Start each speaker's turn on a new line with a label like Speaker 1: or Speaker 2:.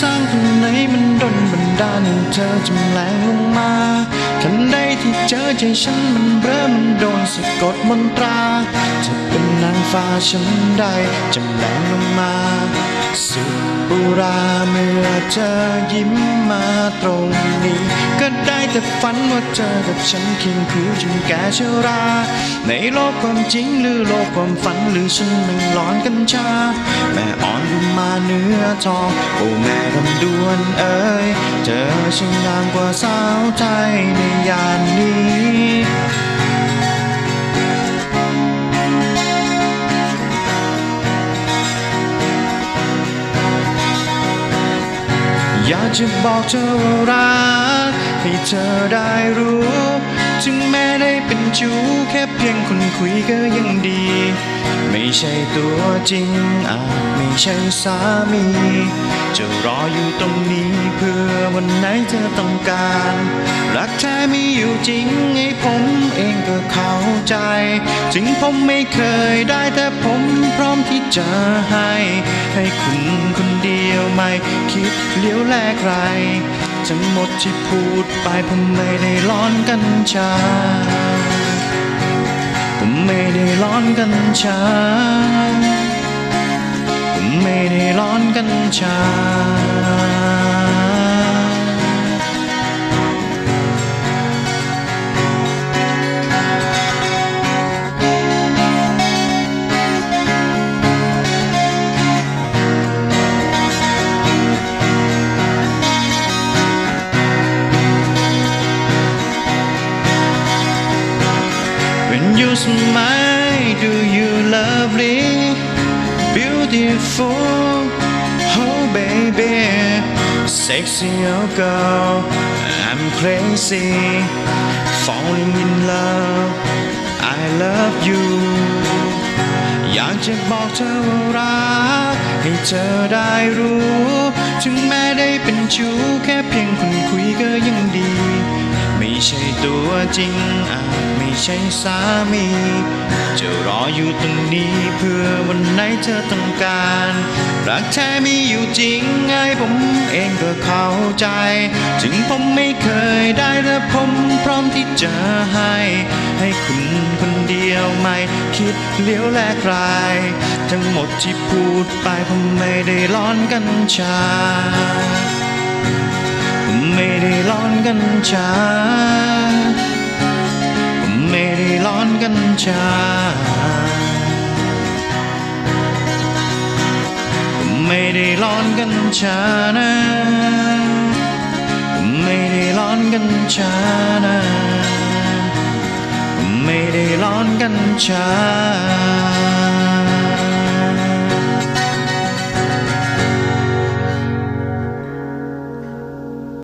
Speaker 1: สร้างข้างในมันดนบันดาลให้เธอจำแรงลงมาทันใดที่เจอใจฉันมันเริ่มมันโดนสะกดมนตราจะเป็นนางฟ้าฉันได้จำแรงลงมา สุบุราเมื่อเธอยิ้มมาตรงนี้ ก็ได้แต่ฝันว่าเจอกับฉันเคียงคู่จนแก่ชรา ในโลกความจริงหรือโลกความฝันหรือฉันมันหลอนกัญชา แม่อ่อนดูมาเนื้อทอง โอ้แม่ลำดวนเอ๋ยเธอช่างงามกว่าสาวไทยในยานนี้ จะบอกเธอว่ารักให้เธอได้รู้ ถึงแม้ได้เป็นชู้แค่เพียงคนคุยก็ยังดี ไม่ใช่ตัวจริงอาจไม่ใช่สามี จะรออยู่ตรงนี้เพื่อวันไหนเธอต้องการ รักแท้มีอยู่จริงให้ผมเองก็เข้าใจ ถึงผมไม่เคยได้แต่ผมพร้อมที่จะให้ ให้คุณคนดี ไม่คิดเลี้ยวแลใคร ทั้งหมดที่พูดไปผมไม่ได้ร้อนกันชา ผมไม่ได้ร้อนกันชา ผมไม่ได้ร้อนกันชา smile, do you lovely, beautiful, oh baby, sexy oh girl, I'm crazy, falling in love, I love you. อยากจะบอกเธอว่ารัก ให้เธอได้รู้ ถึงแม้ได้เป็นชู้แค่เพียงคนคุย ตัวจริงอาจไม่ใช่สามี จะรออยู่ตรงนี้เพื่อวันไหนเธอต้องการ รักแท้มีอยู่จริงไงผมเองก็เข้าใจ ถึงผมไม่เคยได้แต่ผมพร้อมที่จะให้ ให้คุณคนเดียวไม่คิดเลี้ยวแลกใครทั้งหมดที่พูดไปผมไม่ได้ร้อนกัญชาผมไม่ได้ร้อนกัญชา ไม่ได้ร้อนกันชานะ ไม่ได้ร้อนกันชานะ ไม่ได้ร้อนกันชา